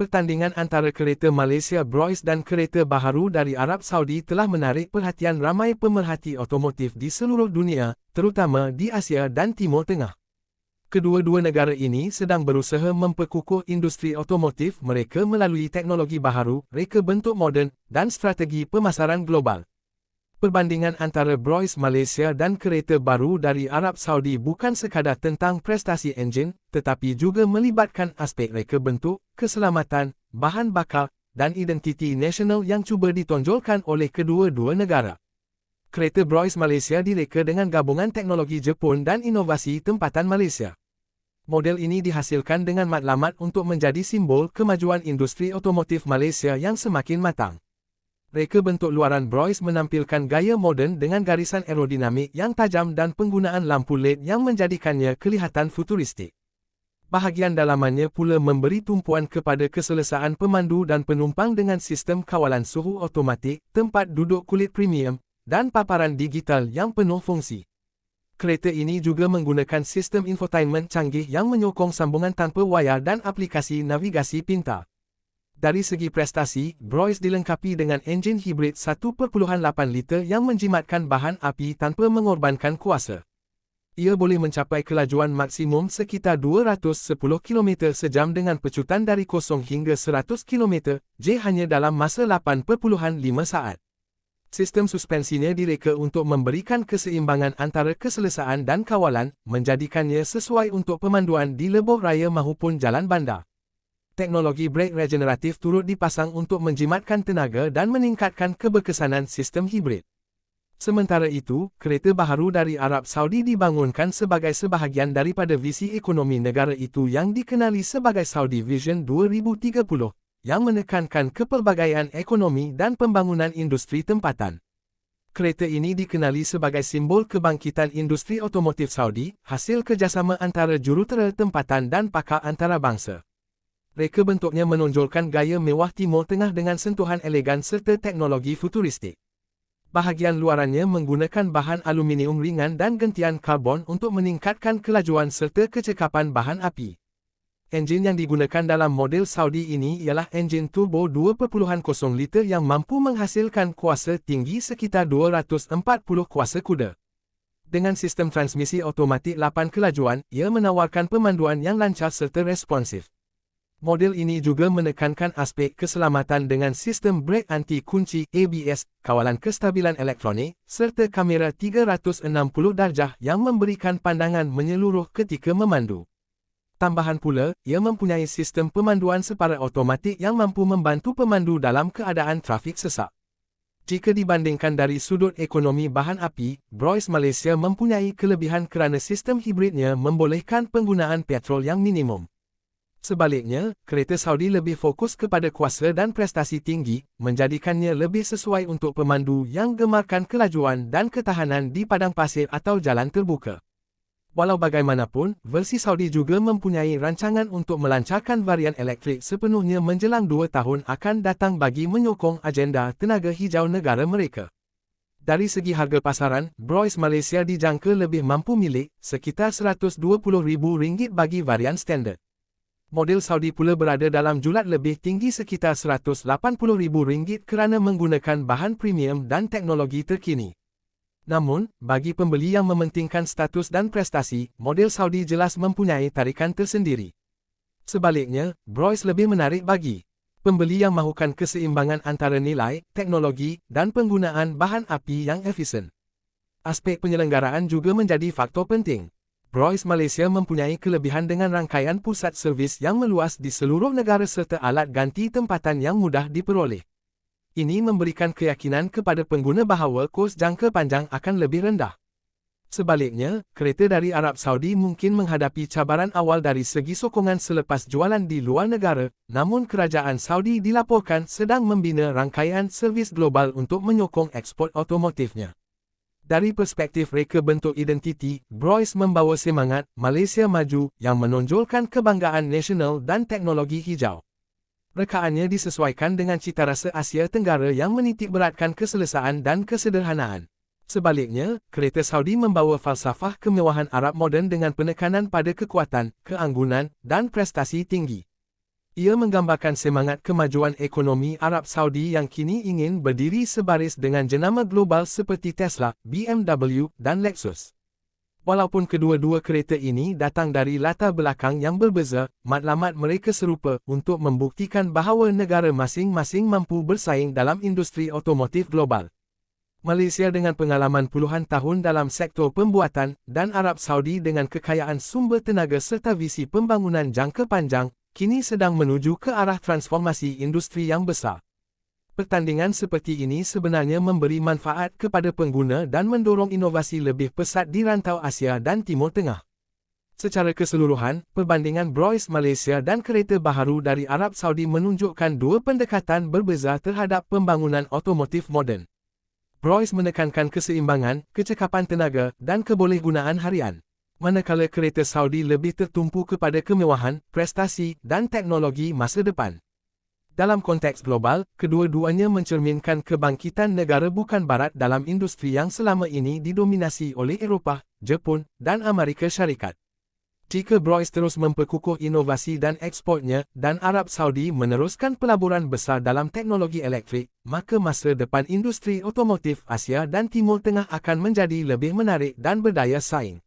Pertandingan antara kereta Malaysia Broice dan kereta baharu dari Arab Saudi telah menarik perhatian ramai pemerhati otomotif di seluruh dunia, terutama di Asia dan Timur Tengah. Kedua-dua negara ini sedang berusaha memperkukuh industri otomotif mereka melalui teknologi baharu, reka bentuk moden, dan strategi pemasaran global. Perbandingan antara Broice Malaysia dan kereta baru dari Arab Saudi bukan sekadar tentang prestasi enjin, tetapi juga melibatkan aspek reka bentuk, keselamatan, bahan bakar, dan identiti nasional yang cuba ditonjolkan oleh kedua-dua negara. Kereta Broice Malaysia direka dengan gabungan teknologi Jepun dan inovasi tempatan Malaysia. Model ini dihasilkan dengan matlamat untuk menjadi simbol kemajuan industri otomotif Malaysia yang semakin matang reka bentuk luaran Broice menampilkan gaya moden dengan garisan aerodinamik yang tajam dan penggunaan lampu LED yang menjadikannya kelihatan futuristik. Bahagian dalamannya pula memberi tumpuan kepada keselesaan pemandu dan penumpang dengan sistem kawalan suhu otomatik, tempat duduk kulit premium, dan paparan digital yang penuh fungsi. Kereta ini juga menggunakan sistem infotainment canggih yang menyokong sambungan tanpa wayar dan aplikasi navigasi pintar. Dari segi prestasi, Broice dilengkapi dengan enjin hibrid 1.8 liter yang menjimatkan bahan api tanpa mengorbankan kuasa. Ia boleh mencapai kelajuan maksimum sekitar 210 km sejam dengan pecutan dari 0 hingga 100 km, J hanya dalam masa 8.5 saat. Sistem suspensinya direka untuk memberikan keseimbangan antara keselesaan dan kawalan, menjadikannya sesuai untuk pemanduan di lebuh raya maupun jalan bandar teknologi brake regeneratif turut dipasang untuk menjimatkan tenaga dan meningkatkan keberkesanan sistem hibrid. Sementara itu, kereta baharu dari Arab Saudi dibangunkan sebagai sebahagian daripada visi ekonomi negara itu yang dikenali sebagai Saudi Vision 2030, yang menekankan kepelbagaian ekonomi dan pembangunan industri tempatan. Kereta ini dikenali sebagai simbol kebangkitan industri otomotif Saudi, hasil kerjasama antara jurutera tempatan dan pakar antarabangsa reka bentuknya menonjolkan gaya mewah Timur Tengah dengan sentuhan elegan serta teknologi futuristik. Bahagian luarannya menggunakan bahan aluminium ringan dan gentian karbon untuk meningkatkan kelajuan serta kecekapan bahan api. Enjin yang digunakan dalam model Saudi ini ialah enjin turbo 2.0 liter yang mampu menghasilkan kuasa tinggi sekitar 240 kuasa kuda. Dengan sistem transmisi otomatik 8 kelajuan, ia menawarkan pemanduan yang lancar serta responsif. Model ini juga menekankan aspek keselamatan dengan sistem brake anti-kunci ABS, kawalan kestabilan elektronik, serta kamera 360 darjah yang memberikan pandangan menyeluruh ketika memandu. Tambahan pula, ia mempunyai sistem pemanduan separa automatik yang mampu membantu pemandu dalam keadaan trafik sesak. Jika dibandingkan dari sudut ekonomi bahan api, Broice Malaysia mempunyai kelebihan kerana sistem hibridnya membolehkan penggunaan petrol yang minimum. Sebaliknya, kereta Saudi lebih fokus kepada kuasa dan prestasi tinggi, menjadikannya lebih sesuai untuk pemandu yang gemarkan kelajuan dan ketahanan di padang pasir atau jalan terbuka. Walau bagaimanapun, versi Saudi juga mempunyai rancangan untuk melancarkan varian elektrik sepenuhnya menjelang dua tahun akan datang bagi menyokong agenda tenaga hijau negara mereka. Dari segi harga pasaran, Broice Malaysia dijangka lebih mampu milik, sekitar RM120,000 bagi varian standard model Saudi pula berada dalam julat lebih tinggi sekitar RM180,000 kerana menggunakan bahan premium dan teknologi terkini. Namun, bagi pembeli yang mementingkan status dan prestasi, model Saudi jelas mempunyai tarikan tersendiri. Sebaliknya, Broice lebih menarik bagi pembeli yang mahukan keseimbangan antara nilai, teknologi, dan penggunaan bahan api yang efisien. Aspek penyelenggaraan juga menjadi faktor penting. Broice Malaysia mempunyai kelebihan dengan rangkaian pusat servis yang meluas di seluruh negara serta alat ganti tempatan yang mudah diperoleh. Ini memberikan keyakinan kepada pengguna bahawa kos jangka panjang akan lebih rendah. Sebaliknya, kereta dari Arab Saudi mungkin menghadapi cabaran awal dari segi sokongan selepas jualan di luar negara, namun kerajaan Saudi dilaporkan sedang membina rangkaian servis global untuk menyokong ekspor otomotifnya. Dari perspektif reka bentuk identiti, Broice membawa semangat Malaysia Maju yang menonjolkan kebanggaan nasional dan teknologi hijau. Rekaannya disesuaikan dengan cita rasa Asia Tenggara yang menitik beratkan keselesaan dan kesederhanaan. Sebaliknya, kereta Saudi membawa falsafah kemewahan Arab moden dengan penekanan pada kekuatan, keanggunan, dan prestasi tinggi. Ia menggambarkan semangat kemajuan ekonomi Arab Saudi yang kini ingin berdiri sebaris dengan jenama global seperti Tesla, BMW, dan Lexus. Walaupun kedua-dua kereta ini datang dari latar belakang yang berbeza, matlamat mereka serupa untuk membuktikan bahawa negara masing-masing mampu bersaing dalam industri otomotif global. Malaysia dengan pengalaman puluhan tahun dalam sektor pembuatan dan Arab Saudi dengan kekayaan sumber tenaga serta visi pembangunan jangka panjang, kini sedang menuju ke arah transformasi industri yang besar. Pertandingan seperti ini sebenarnya memberi manfaat kepada pengguna dan mendorong inovasi lebih pesat di rantau Asia dan Timur Tengah. Secara keseluruhan, perbandingan Broice Malaysia dan kereta baharu dari Arab Saudi menunjukkan dua pendekatan berbeza terhadap pembangunan otomotif moden. Broice menekankan keseimbangan, kecekapan tenaga dan kebolehgunaan harian. Manakala kereta Saudi lebih tertumpu kepada kemewahan, prestasi dan teknologi masa depan. Dalam konteks global, kedua-duanya mencerminkan kebangkitan negara bukan barat dalam industri yang selama ini didominasi oleh Eropah, Jepun dan Amerika Syarikat. Jika Broice terus memperkukuh inovasi dan ekspornya dan Arab Saudi meneruskan pelaburan besar dalam teknologi elektrik, maka masa depan industri otomotif Asia dan Timur Tengah akan menjadi lebih menarik dan berdaya saing.